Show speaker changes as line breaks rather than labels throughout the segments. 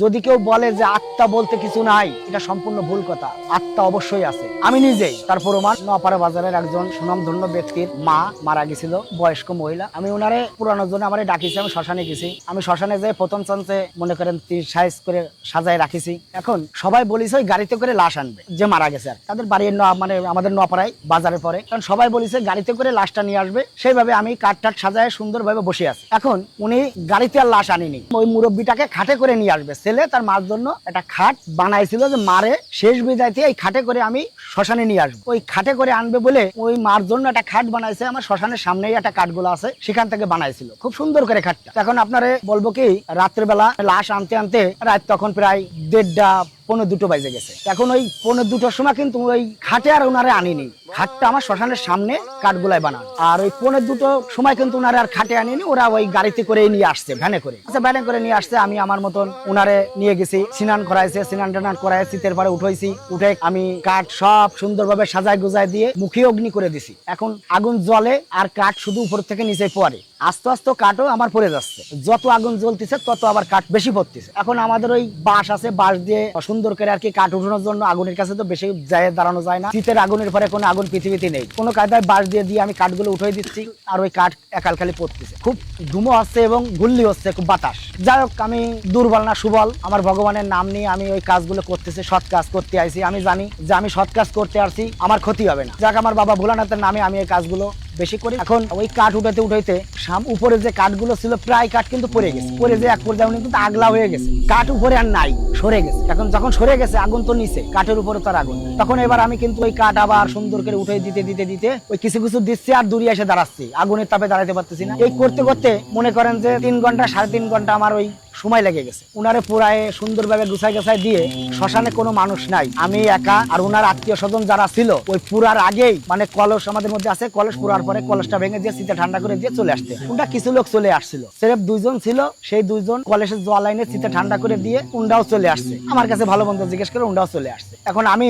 যদি কেউ বলে যে আত্মা বলতে কিছু নাই, এটা সম্পূর্ণ ভুল কথা। আত্মা অবশ্যই আছে। আমি নিজেই, তার প্রমাণ, নপাড়া বাজারের একজন সুনামধন্য ব্যক্তির মা মারা গেছিল, বয়স্ক মহিলা। আমি ওনারে পুরানোর জন্য আমারে ডাকিছি, আমি শ্মশানে গেছি। আমি শ্মশানে যে প্রথম চান্সে মনে করেন সাইজ করে সাজায় রাখিছি। এখন সবাই বলিস ওই গাড়িতে করে লাশ আনবে, যে মারা গেছে আর তাদের বাড়ির মানে আমাদের নপাড়ায় বাজারের পরে। কারণ সবাই বলিছে গাড়িতে করে লাশটা নিয়ে আসবে, সেইভাবে আমি কাঠ টাট সাজায় সুন্দরভাবে বসে আছি। এখন উনি গাড়িতে আর লাশ আনিনি। ওই মুরব্বীটাকে খাটে করে নিয়ে আসবে। ছেলে তার মার জন্য একটা খাট বানাইছিল যে মারে শেষ বিদায়তে এই খাটে করে আমি শ্মশানে নিয়ে আসব। ওই খাটে করে আনবে বলে ওই মার জন্য একটা খাট বানাইছে, আমার শ্মশানের সামনেই একটা কাঠগুলো আছে, সেখান থেকে বানাইছিল। খুব সুন্দর করে খাটটা। এখন আপনারে বলব কি, রাত্রেবেলা লাশ আনতে আনতে রাত তখন প্রায় দেড়টা পনেরো দুটো বাজে গেছে। এখন ওই পনেরো দুটোর সময় কিন্তু ওই খাটে আর ওনারে আনিনি। খাটটা আমার শ্মশানের সামনে কাঠগুলাই বানানো। আর ওই পনেরো দুটো সময় কিন্তু ওনারে আর খাটে আনিনি, ওরা ওই গাড়িতে করে নিয়ে আসছে, ভ্যানে করে। আচ্ছা ভ্যানে করে নিয়ে আসছে, আমি আমার মতন ওনারে নিয়ে গেছি, স্নান করাইছে, স্নান টান করাই শীতের পরে উঠাইছি, উঠে আমি কাঠ সব সুন্দরভাবে সাজায় গুজায় দিয়ে মুখে অগ্নি করে দিছি। এখন আগুন জ্বলে আর কাঠ শুধু উপর থেকে নিচে পড়ে। আস্তে আস্তে কাঠও আমার পড়ে যাচ্ছে। যত আগুন জ্বলতেছে, তত আবার কাঠ বেশি পড়তেছে। এখন আমাদের ওই বাঁশ আছে, বাঁশ দিয়ে সুন্দর করে আর কি কাঠ উঠানোর জন্য আগুনের কাছে তো বেশি যায়, দাঁড়ানো যায় না। শীতের আগুনের পরে কোনো আগুন পৃথিবীতে নেই। কোনো কায়দায় বাঁশ দিয়ে দিয়ে আমি কাঠগুলো উঠাই দিচ্ছি আর ওই কাঠ একাল খালি পড়তেছে। খুব ধুমো হচ্ছে এবং গুল্লি হচ্ছে, খুব বাতাস। যাই হোক, আমি দুর্বল না, সুবল। আমার ভগবানের নাম নিয়ে আমি ওই কাজগুলো করতেছি, সৎ কাজ করতে আইছি। আমি জানি যে আমি সৎ কাজ করতে আসছি, আমার ক্ষতি হবে না। যাক, আমার বাবা ভোলানাথের নামে আমি এই কাজগুলো বেশি করি। এখন ওই কাঠ উঠাতে উঠাইতে সাম উপরে যে কাঠগুলো ছিল, প্রায় কাঠ কিন্তু পড়ে গেছে। পড়ে যে এক পর্যায়ে কিন্তু আগলা হয়ে গেছে। কাঠ উপরে আর নাই, সরে গেছে। এখন যখন সরে গেছে, আগুন তো নিচে, কাঠের উপরে তার আগুন। তখন এবার আমি কিন্তু ওই কাঠ আবার সুন্দর করে উঠে দিতে দিতে দিতে ওই কিছু কিছু দিচ্ছি আর দূরে এসে দাঁড়াচ্ছি। আগুনের তাপে দাঁড়াতে পারতেছি না। এই করতে করতে মনে করেন যে তিন ঘণ্টা, সাড়ে তিন ঘণ্টা আমার ওই সময় লেগে গেছে। উনারে পুরায় সুন্দরভাবে গুছাই গুছাই দিয়ে শ্মশানে কোনো মানুষ নাই। আমি একা আর উনার আত্মীয় স্বজন যারা ছিল, ওই পুরার আগেই মানে কলস আমাদের মধ্যে আছে, কলস পুরার পরে কলসটা ভেঙে দিয়ে শীতে ঠান্ডা করে দিয়ে চলে আসতে উনটা কিছু লোক চলে আসছিল। সেরেফ দুইজন ছিল, সেই দুইজন কলেজের জল লাইনে শীতে ঠান্ডা করে দিয়ে উন্ডাও চলে আসছে। আমার কাছে ভালো মন্দ জিজ্ঞেস করে উন্ডাও চলে আসছে। এখন আমি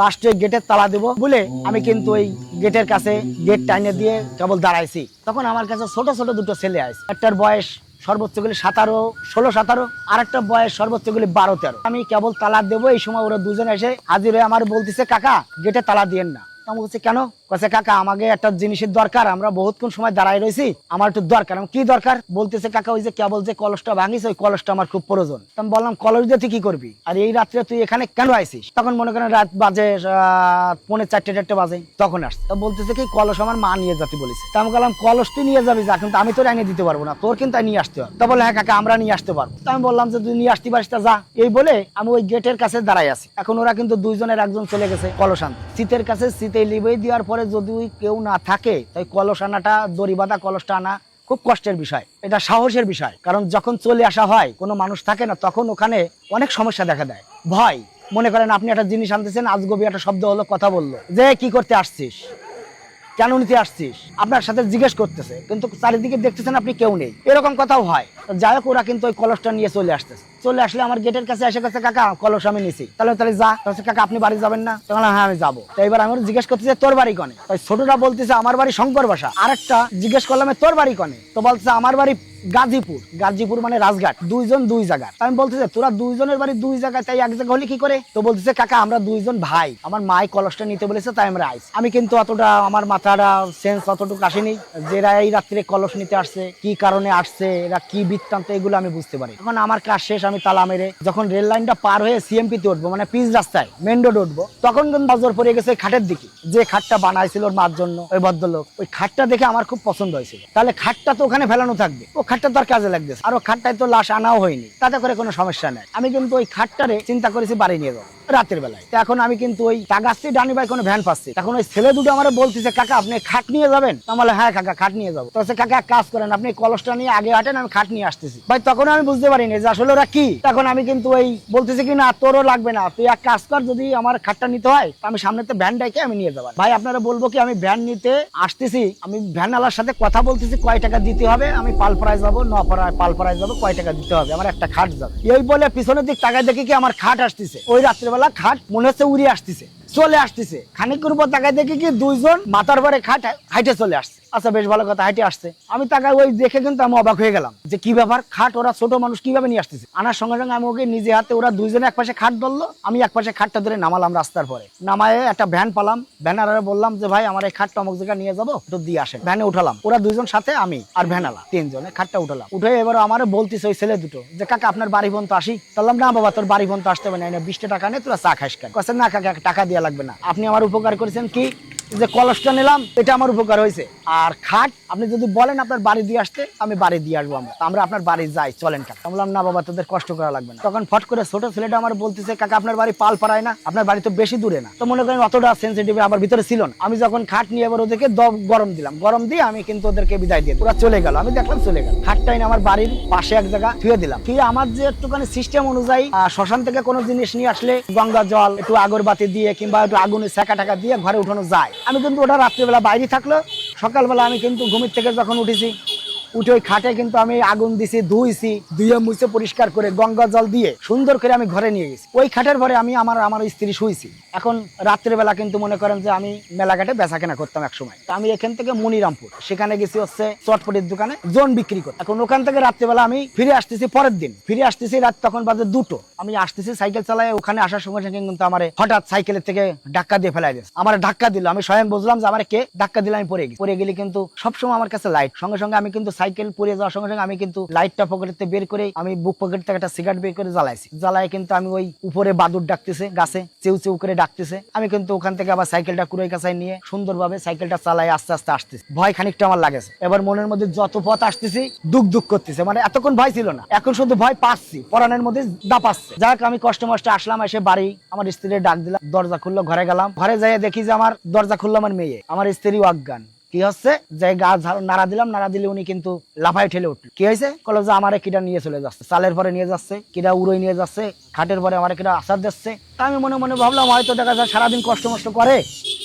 লাস্টে গেটের তালা দেবো বলে আমি কিন্তু ওই গেটের কাছে গেট টাইনে দিয়ে কেবল দাঁড়াইছি। তখন আমার কাছে ছোট ছোট দুটো ছেলে আছে। একটার বয়স সর্বোচ্চ গুলি সাতারো, ষোলো, সাতারো আর একটা বয়স সর্বোচ্চ গুলি বারো, তেরো। আমি কেবল তালা দেবো, এই সময় ওরা দুজন এসে হাজির হয়ে আমার বলতেছে, কাকা গেটে তালা দিয়েন না। আমি বলছি, কেন? কাছে কাকা আমাকে একটা জিনিসের দরকার আমরা বহুতক্ষণ সময় দাঁড়াই রয়েছি আমার একটু দরকার। কি দরকার? বলতেছে কাকা ওই যে কেবল যে কলসটা ভাঙিস ওই কলসটা আমার খুব প্রয়োজন। আমি বললাম কলস দিয়ে তুই কি করবি? আর এই রাত্রে তুই এখানে কেন আইছিস তখন মনে করেন রাত বাজে আহ, পৌনে চারটে চারটে বাজে তখন আসছে। তো বলতেছে কি কলস আমার মা নিয়ে যাতে বলেছে। তা আমি বললাম কলস তুই নিয়ে যাবি যা কিন্তু আমি তোর এনে দিতে পারব না তোর কিন্তু নিয়ে আসতে হবে। তা বলে হ্যাঁ কাকা আমরা নিয়ে আসতে পারব। তো আমি বললাম যে তুই নিয়ে আসতে পারিস তা যা। এই বলে আমি ওই গেটের কাছে দাঁড়াই আছি। এখন ওরা কিন্তু দুইজনের একজন চলে গেছে কলস আনতে। শীতের কাছে শীতে লিবই দেওয়ার পরে যদি কেউ না থাকে, তাই কলস আনাটা, দড়ি বাঁধা, কলসটা আনা খুব কষ্টের বিষয়। এটা সাহসের বিষয়, কারণ যখন চলে আসা হয়, কোনো মানুষ থাকে না, তখন ওখানে অনেক সমস্যা দেখা দেয়। ভয়। মনে করেন আপনি একটা জিনিস আনতেছেন, আজগবি একটা শব্দ হলো, কথা বলল। যে, কি করতে আসছিস? কেন নিতে আসছিস? আপনার সাথে জিজ্ঞেস করতেছে, কিন্তু চারিদিকে দেখতেছেন আপনি কেউ নেই। এরকম কথাও হয়। যাই হোক, ওরা কিন্তু ওই কলসটা নিয়ে চলে আসতেছে। চলে আসলে আমার গেটের কাছে এসে কাছে কাকা, কলস আমি নিছি। তাহলে তাহলে যা। তাহলে কাকা, আপনি বাড়ি যাবেন না? তখন হ্যাঁ আমি যাব। তো এবার আমার জিজ্ঞেস করতেছে, তোর বাড়ি কনে? তাই ছোটটা বলতেছে, আমার বাড়ি শঙ্কর বাসা। আরেকটা জিজ্ঞেস করলাম তোর বাড়ি কনে? তো বলতেছে আমার বাড়ি গাজীপুর গাজীপুর মানে রাজঘাট, দুইজন দুই জায়গা আমি বলতেছে, তোরা দুইজনের বাড়ি দুই জায়গায়, তাই এক জায়গা হলে কি করে? তো বলতেছে, কাকা, আমরা দুইজন ভাই। আমার মাই কলসটা নিতে বলেছে, তাই আমরা আইছি। আমি কিন্তু অতটা, আমার মাথাটা সেন্স অতটুকু আসেনি যে এই রাত্রে কলস নিতে আসছে, কি কারণে আসছে, এরা কি বৃত্তান্ত, এগুলো আমি বুঝতে পারি এখন আমার কাজ শেষ, আমি তালা মেরে যখন রেল লাইনটা পার হয়ে সিএমপি তে উঠবো মানে পিচ রাস্তায় মেন রোড উঠবো, তখন কিন্তু নজর পড়ে গেছে খাটের দিকে। যে খাটটা বানাইছিল ওর মার জন্য, ওই ভদ্রলোক, ওই খাটটা দেখে আমার খুব পছন্দ হয়েছিল। তাহলে খাটটা তো ওখানে ফেলানো থাকবে। ও খাটটা তো আর কাজে লাগতেছে। আর খাটটায় তো লাশ আনাও হয়নি। তাতে করে কোনো সমস্যা নেই। আমি কিন্তু ওই খাটটারে চিন্তা করেছি বাড়ি নিয়ে যাব। রাতের বেলায়। তো এখন আমি কিন্তু ওই টাকাচ্ছি ডানি ভাই কোনো ভ্যান পাচ্ছি। এখন ওই ছেলে দুটো আমার বলতেছে, কাকা, আপনি খাট নিয়ে যাবেন? তো আমি হ্যাঁ কাকা, খাট নিয়ে যাব। তো কাকা কাজ করেন, আপনি কলসটা নিয়ে আগে হাঁটেন, আমি খাট নিয়ে আসতেছি। ভাই, তখন আমি বুঝতে পারিনি যে আসলে ওরা কি। তখন আমি কিন্তু ওই বলতেছি কি, না, তোরও লাগবে না। তুই এক কাজ কর, যদি আমার খাটটা নিতে হয় আমি সামনে তো ভ্যান ডাইকে আমি নিয়ে যাব। ভাই, আপনারা বলব কি, আমি ভ্যান নিতে আসতেছি। আমি ভ্যান আলার সাথে কথা বলতেছি, কয় টাকা দিতে হবে, আমি পালপাড়ায় যাব নপাড়ায় পালপাড়ায় যাব, কয় টাকা দিতে হবে? আমার একটা খাট যাবে। এই বলে পিছনের দিক তাকায় দেখি কি আমার খাট আসতেছে। ওই রাত্রেবেলা খাট মনে হচ্ছে উড়ে আসতেছে, চলে আসতেছে। খানিক উপর তাকায় দেখি কি দুইজন মাথার পরে খাট হাইটে চলে আসছে। আচ্ছা বেশ ভালো কথা, হাইটে আসছে। আমি তাকে ওই দেখে কিন্তু আমি অবাক হয়ে গেলাম যে কি ব্যাপার, খাট ওরা ছোট মানুষ কীভাবে নিয়ে আসতেছে? আনার সঙ্গে সঙ্গে আমি ওকে নিজে হাতে ওরা দুইজনে এক পাশে খাট ধরলো, আমি এক পাশে খাটটা ধরে নামালাম রাস্তার পরে। নামায় একটা ভ্যান পালাম, ভ্যানার বললাম যে, ভাই, আমার এই খাটটা অমুক জায়গায় নিয়ে যাব, একটু দিয়ে আসেন। ভ্যানে উঠালাম, ওরা দুইজন সাথে, আমি আর ভ্যানালা, তিনজনে খাটটা উঠালাম। উঠে এবার আমার বলতেছে ওই ছেলে দুটো যে, কাকা, আপনার বাড়ি পর্যন্ত আসি? বললাম, না বাবা, তোর বাড়ি পর্যন্ত আসতে হবে না বিশটা টাকা নেই তোরা চা খাস কেন? না কাকা, টাকা দেওয়া লাগবে না। আপনি আমার উপকার করেছেন কি? যে কলসটা নিলাম, এটা আমার উপকার হয়েছে। আর খাট, আপনি যদি বলেন আপনার বাড়ি দিয়ে আসতে, আমি বাড়ি দিয়ে আসব আমরা। আমরা আপনার বাড়ি যাই, চলেন কাকা বললাম, না বাবা, তোদের কষ্ট করা লাগবে না। তখন ফট করে ছোট ছেলেটা আমার বলতেছে, কাকা, আপনার বাড়ি পাল পাড়ায় না, আপনার বাড়ি তো বেশি দূরে না। তো মনে করেন অতটা সেন্সিটিভ আমার ভিতরে ছিল না। আমি যখন খাট নিয়ে এবার ওদেরকে গরম দিলাম। গরম দিয়ে আমি কিন্তু ওদেরকে বিদায় দিয়ে। ওরা চলে গেল। আমি দেখলাম চলে গেল। খাটটাই আমার বাড়ির পাশে এক জায়গা থুয়ে দিলাম। থুয়ে আমার যে একটুখানি সিস্টেম অনুযায়ী শ্মশান থেকে কোনো জিনিস নিয়ে আসলে গঙ্গা জল, একটু আগরবাতি দিয়ে কিংবা একটু আগুনে সেকা টাকা দিয়ে ঘরে উঠানো যায়। আমি কিন্তু ওটা রাত্রিবেলা বাইরে থাকল। সকালবেলা আমি কিন্তু ঘুমের থেকে যখন উঠেছি উঠে ওই খাটে কিন্তু আমি আগুন দিছি, ধুইছি ধুয়ে মুছে পরিষ্কার করে গঙ্গা জল দিয়ে সুন্দর করে আমি ঘরে নিয়ে গেছি। ওই খাটের পরে আমি আমার আমার স্ত্রী শুইছি। এখন রাত্রেবেলা কিন্তু মনে করেন যে আমি মেলাঘাটে বেচা কেনা করতাম এক সময় আমি এখান থেকে মনিরামপুর, সেখানে গেছি হচ্ছে চটপটির দোকানে জোন বিক্রি করে এখন ওখান থেকে রাত্রেবেলা আমি ফিরে আসতেছি পরের দিন। ফিরে আসতেছি রাত তখন বাজে দুটো। আমি আসতেছি সাইকেল চালায়, ওখানে আসার সঙ্গে সঙ্গে কিন্তু আমার হঠাৎ সাইকেলের থেকে ধাক্কা দিয়ে ফেলাই দিয়েছে। আমার ধাক্কা দিল। আমি স্বয়ং বুঝলাম যে আমার কে ধাক্কা দিলে আমি পড়ে গেছি। পড়ে গেলে কিন্তু সবসময় আমার কাছে লাইট সঙ্গে সঙ্গে আমি কিন্তু সাইকেল পড়ে যাওয়ার সঙ্গে সঙ্গে আমি কিন্তু লাইটটা পকেটে বের করে আমি বুক পকেট থেকে একটা সিগারেট বের করে জ্বালাইছি। জ্বালায় কিন্তু আমি ওই উপরে বাদুর ডাকতেছে, গাছে চেউ চেউ করে ডাকতেছে। আমি কিন্তু ওখান থেকে আবার সাইকেলটা কুড়াই কাছায় নিয়ে সুন্দরভাবে সাইকেলটা চালাই আস্তে আস্তে আসতেছে। ভয় খানিকটা আমার লাগেছে। এবার মনের মধ্যে যত পথ আসতেছি, দুঃখ দুঃখ করতেছে। মানে এতক্ষণ ভয় ছিল না। এখন শুধু ভয় পাচ্ছি, পরানের মধ্যে দাপাচ্ছে যাক, আমি কষ্ট মষ্ট আসলাম, এসে বাড়ি। আমার স্ত্রীর ডাক দিলাম, দরজা খুললো, ঘরে গেলাম। ঘরে যাই দেখি যে আমার দরজা খুললো আমার মেয়ে। আমার স্ত্রী অজ্ঞান। কি হচ্ছে? যে গাছ নাড়া দিলাম, নাড়া দিলে উনি কিন্তু লাফায় ঠেলে উঠল। কি হয়েছে? কলো যে আমার কিটা নিয়ে চলে যাচ্ছে, চালের পরে নিয়ে যাচ্ছে কিটা উড়ে নিয়ে যাচ্ছে, খাটের পরে আমার কিটা আসার দিচ্ছে। তা আমি মনে মনে ভাবলাম, হয়তো দেখা যায় সারাদিন কষ্ট মষ্ট করে।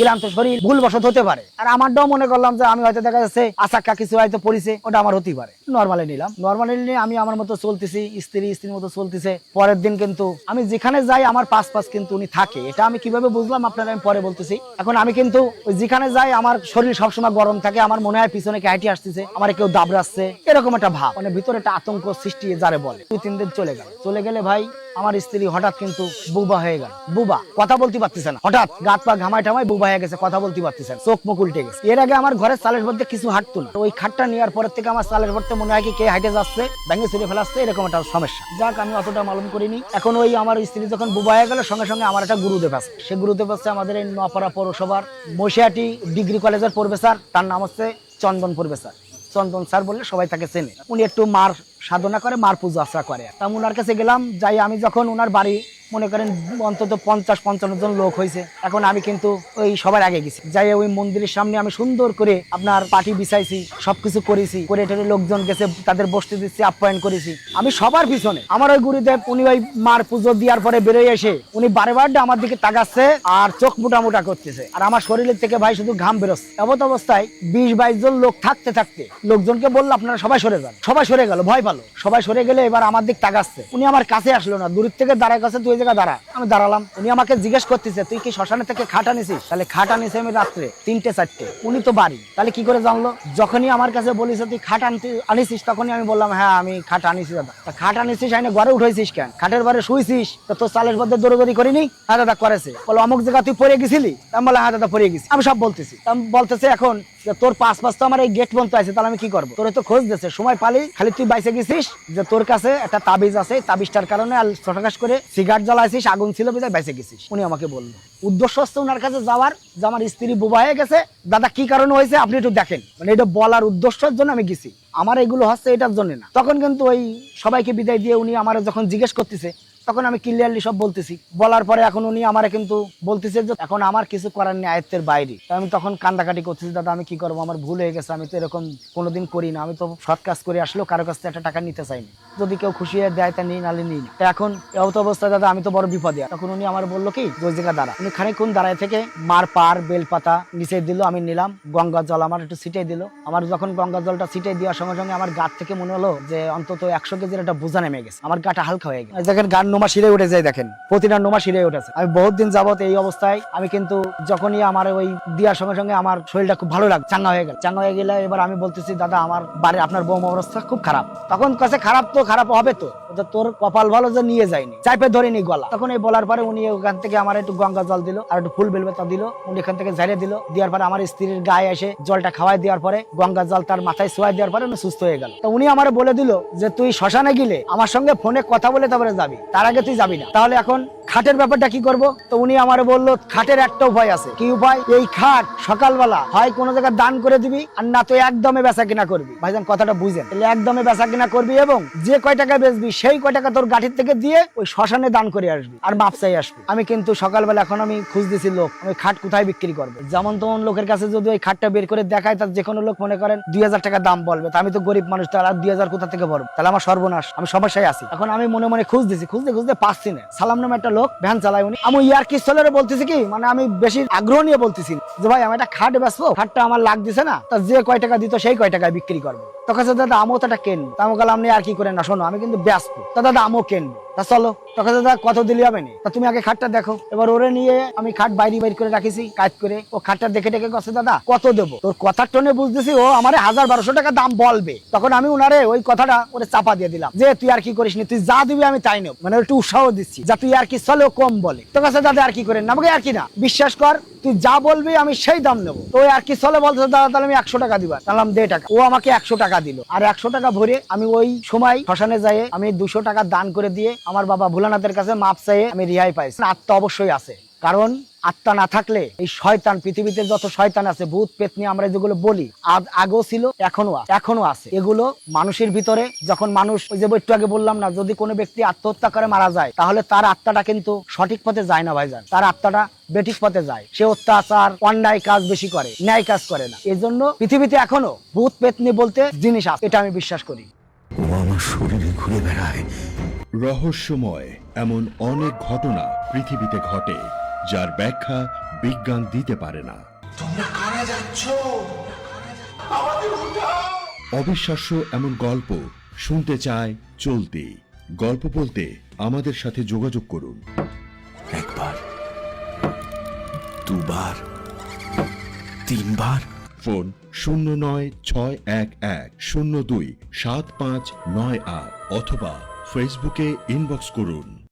ক্লান্ত শরীর ভুল বসত হতে পারে। আর আমারটাও মনে করলাম যে আমি হয়তো দেখা যাচ্ছে আচাক্কা কিছু হয়তো পড়িছে, ওটা আমার হতেই পারে। নর্মালি নিলাম। নর্মালি নিয়ে আমি আমার মতো চলতেছি, স্ত্রী স্ত্রীর মতো চলতেছে। পরের দিন কিন্তু আমি যেখানে যাই আমার পাশ পাশ কিন্তু উনি থাকে। এটা আমি কীভাবে বুঝলাম আপনারা আমি পরে বলতেছি। এখন আমি কিন্তু যেখানে যাই আমার শরীর সবসময় গরম থাকে, আমার মনে হয় পিছনে হাঁটি আসতেছে, আমার কেউ দাবড়াচ্ছে। এরকম একটা ভাব। মানে ভিতরে একটা আতঙ্ক সৃষ্টি যারে বলে। দুই, তিন দিন চলে গেল। চলে গেলে ভাই আমার স্ত্রী হঠাৎ কিন্তু বুবা হয়ে গেল। বুবা, কথা বলতে পারতেছে না। হঠাৎ গাত পা ঘামায় টামায় বুবা হয়ে গেছে, কথা বলতে পারতেছে না। চোখ মুখ উল্টে গেছে। এর আগে আমার ঘরের চালের মধ্যে কিছু হাঁটতো না। ওই খাটটা নেওয়ার পরের থেকে আমার চালের ভরতে মনে হয় কি কে হাইটে যাচ্ছে, ভেঙে চুরে ফেলাচ্ছে, এরকম একটা সমস্যা। যাক, আমি অতটা মালুম করিনি। এখন ওই আমার স্ত্রী যখন বুবা হয়ে গেল, সঙ্গে সঙ্গে আমার একটা গুরুদেব আছে। সে গুরুদেব হচ্ছে আমাদের এই নোয়াপাড়া পৌরসভার মশিয়াটি ডিগ্রি কলেজের প্রফেসর। তার নাম হচ্ছে চন্দন প্রফেসর। চন্দন স্যার বললে সবাই তাকে চেনে। উনি একটু মার সাধনা করে, মার পুজো আশ্রা করে। তা ওনার কাছে গেলাম, যাই আমি যখন ওনার বাড়ি, মনে করেন অন্তত পঞ্চাশ, পঞ্চান্ন জন লোক হয়েছে, এখন আমি কিন্তু ওই সবার আগে গেছি। যাই ওই মন্দিরের সামনে আমি সুন্দর করে আপনার পাটি বিছাইছি, সবকিছু করেছি, করে টেরে লোকজন গেছে, তাদের বসতে দিচ্ছি, আপ্যায়ন করেছি। আমি সবার পিছনে। আমার ওই গুরুদেব, উনি ওই মার পুজো দেওয়ার পরে বেরোয় এসে, উনি বারে বারে আমার দিকে তাকাচ্ছে আর চোখ মোটা মোটা করতেছে। আর আমার শরীরের থেকে ভাই শুধু ঘাম বেরোচ্ছে। এমত অবস্থায় বিশ, বাইশ জন লোক থাকতে থাকতে লোকজনকে বলল, আপনারা সবাই সরে যান। সবাই সরে গেল, ভয় পালো সবাই সরে গেলে এবার আমার দিক তাকাচ্ছে। উনি আমার কাছে আসলো না দূর থেকে দাঁড়ায় কাছে তুই জায়গা দাঁড়া। আমি দাঁড়ালাম। উনি আমাকে জিজ্ঞেস করতেছে, তুই কি শ্মশানে থেকে খাটা নিছিস? তাহলে খাটা নিছি আমি রাত্রে, তিনটে, চারটে। উনি তো বাড়ি। তাহলে কি করে জানলো? যখনই আমার কাছে বলিস তুই খাট আনতে আনিছিস, তখনই আমি বললাম হ্যাঁ আমি খাট আনিছি দাদা। তা খাট আনিছিস, আইনে ঘরে উঠেছিস কেন? খাটের বারে শুইছিস? তো তোর চালের মধ্যে দৌড়দৌড়ি করিনি? হ্যাঁ দাদা, করেছে। বলো, অমুক জায়গা তুই পড়ে গেছিলি? আমি বললাম হ্যাঁ দাদা, পড়ে গেছি। আমি সব বলতেছি। আমি বলতেছে এখন তোর পাঁচ পাঁচ তো আমার এই গেট বন্ধ আছে তাহলে আমি কি করব? তোর তো খোঁজ দিচ্ছে সময় পালি, খালি তুই বাইসে গেছিস যে তোর কাছে একটা তাবিজ আছে তাবিজটার কারণে আর ছোটকাশ করে সিগারেট জ্বালাইছিস, আগুন ছিল বিদায় বেঁচে গেছিস। উনি আমাকে বলল। উদ্দেশ্য হচ্ছে ওনার কাছে যাওয়ার, যে আমার স্ত্রী বোবা হয়ে গেছে। দাদা, কি কারণে হয়েছে আপনি একটু দেখেন। মানে এটা বলার উদ্দেশ্যের জন্য আমি গেছি। আমার এগুলো হচ্ছে এটার জন্য না। তখন কিন্তু ওই সবাইকে বিদায় দিয়ে উনি আমার যখন জিজ্ঞেস করতেছে তখন আমি ক্লিয়ারলি সব বলতেছি। বলার পরে এখন উনি আমার কিন্তু বলতেছে যে, এখন আমার কিছু করার নেই আয়ত্তের বাইরে। আমি তখন কান্দাকাটি করতেছি, দাদা, আমি কি করব? আমার ভুল হয়ে গেছে, আমি তো এরকম কোনোদিন করি না। আমি তো সৎ কাজ করে আসলেও কারও কাছ থেকে একটা টাকা নিতে চাইনি যদি কেউ খুশি হয়ে দেয়, তা নিই নালে নিই। তা এখন এত অবস্থায় দাদা, আমি তো বড় বিপদে। তখন উনি আমার বলল কি ওই জায়গা দাঁড়া। উনি খানিকক্ষণ দাঁড়ায় থেকে মার পার, বেলপাতা নিচে দিল, আমি নিলাম গঙ্গা জল আমার একটু ছিটাই দিল। আমার যখন গঙ্গা জলটা ছিটাই দেওয়ার সঙ্গে সঙ্গে আমার গাত থেকে মনে হলো যে, অন্তত একশো কেজির একটা বোঝা নেমে গেছে। আমার গাটা হালকা হয়ে গেছে। গান নোমা শিরে উঠে যায় দেখেন। প্রতিটা নোমা শিরে উঠেছে। আমি বহুত দিন যাবত এই অবস্থায়, আমি কিন্তু যখনই আমার ওই দেওয়ার সঙ্গে সঙ্গে আমার শরীরটা খুব ভালো লাগে চাঙ্গা হয়ে গেল। চাঙ্গা হয়ে গেলে এবার আমি বলতেছি, দাদা, আমার বাড়ি আপনার বৌমা অবস্থা খুব খারাপ। তখন কাছে খারাপ তো খারাপ হবে তো তোর কপাল ভালো যে নিয়ে যায়নি। চাইপে ধরেনি গলা। তখন এই বলার পরে উনি ওখান থেকে আমার একটু গঙ্গা জল দিল, আর একটু ফুল বেলবেতা দিল। উনি এখান থেকে ঝাড়িয়ে দিল। দেওয়ার পরে আমার স্ত্রীর গায়ে এসে জলটা খাওয়াই দেওয়ার পরে, গঙ্গা জল তার মাথায় শোয়াই দেওয়ার পরে উনি সুস্থ হয়ে গেল। তো উনি আমার বলে দিল যে, তুই শ্মশানে গেলে আমার সঙ্গে ফোনে কথা বলে তারপরে যাবি। তার আগে তুই যাবি না। তাহলে এখন খাটের ব্যাপারটা কি করব? তো উনি আমার বলল, খাটের একটা উপায় আছে। কি উপায়? এই খাট সকালবেলা হয় কোনো জায়গায় দান করে দিবি আর না তো একদমে বেচা কিনা করবি। ভাইজান, কথাটা বুঝেন। তাহলে একদমে বেচা কিনা করবি এবং যে কয় টাকা বেচবি, সেই কয় টাকা তোর গাঠির থেকে দিয়ে ওই শ্মশানে দান করে আসবি আর মাপসাই আসবি। আমি কিন্তু সকালবেলা এখন আমি খুঁজতেছি লোক, আমি খাট কোথায় বিক্রি করব? যেমন তেমন লোকের কাছে যদি ওই খাটটা বের করে দেখায় তার যে কোনো লোক মনে করেন দুই হাজার টাকা দাম বলবে। তা আমি তো গরিব মানুষ, তাহলে আর দুই হাজার কোথা থেকে ভরবো তাহলে আমার সর্বনাশ, আমি সমস্যায় আছি। এখন আমি মনে মনে খুঁজতেছি, খুঁজতে খুঁজতে পাচ্ছি না। সালাম নামে একটা লোক, ভ্যান চালায় উনি। আমি ইয়ার কি চলে বলতেছি কি? মানে আমি বেশি আগ্রহ নিয়ে বলতেছি যে ভাই, আমি একটা খাট বেসবো খাটটা আমার লাগ দিছে না। তা যে কয় টাকা দিত সেই কয় টাকায় বিক্রি করব। তখন দাদা, আমিও তো একটা কিনবো। আমি বললাম, আপনি আর কি করে না, শোনো, আমি কিন্তু ব্যস্ত। তা দাদা, আমিও কিনবো। তা চলো, তখন দাদা, কত দিলে হবে নি? তা তুমি আগে খাটটা দেখো। এবার ওরে নিয়ে আমি খাট বাইরে বাইর করে রাখিছি, কাজ করে। ও খাটটা দেখে দেখে গেছে দাদা, কত দেবো? তোর কথার টনে বুঝতেছি, ও আমার হাজার বারোশো টাকা দাম বলবে। তখন আমি উনারে ওই কথাটা ওরে চাপা দিয়ে দিলাম, যে তুই আর কি করিস নি, তুই যা দিবি আমি তাই নেব। মানে একটু উৎসাহ দিচ্ছি, যা তুই আর কি চলে কম বলে। তো কাছে দাদা, আর কি করেন না? আমাকে আর কি না, বিশ্বাস কর, তুই যা বলবি আমি সেই দাম নেব। তো আর কি চলে বলতে দাদা, তাহলে আমি একশো টাকা দিবা। তাহলে দে টাকা। ও আমাকে একশো টাকা দিল। আর একশো টাকা ভরে আমি ওই সময় শ্মশানে যাই আমি দুশো টাকা দান করে দিয়ে আমার বাবা ভোলানাথের কাছে মাপ চাইয়ে আমি রিহাই পাইছি। আত্মা অবশ্যই আছে। কারণ আত্মা না থাকলে এই শয়তান পৃথিবীতে যত শয়তান আছে ভূত পেতনি আমরা যেগুলো বলি আগ- আগেও ছিল এখনও এখনও আছে। এগুলো মানুষের ভিতরে যখন মানুষ ওই যে একটু আগে বললাম না যদি কোনো ব্যক্তি আত্মহত্যা করে মারা যায় তাহলে তার আত্মাটা কিন্তু সঠিক পথে যায় না ভাইজান। তার আত্মাটা বেঠিক পথে যায়। সে অত্যাচার অন্যায় কাজ বেশি করে ন্যায় কাজ করে না। এজন্য পৃথিবীতে এখনও ভূত পেতনি বলতে জিনিস আছে এটা আমি বিশ্বাস করি।
ও আমার শরীরে ঘুরে বেড়ায়।
রহস্যময় এমন অনেক ঘটনা পৃথিবীতে ঘটে। যার ব্যাখ্যা বিজ্ঞান দিতে পারে না। অবিশ্বাস্য এমন গল্প শুনতে চায় চলতি। গল্প বলতে আমাদের সাথে যোগাযোগ করুন।
একবার দুবার তিনবার।
ফোন শূন্য নয় ছয় এক এক শূন্য দুই সাত পাঁচ নয় আট অথবা ফেসবুকে ইনবক্স করুন।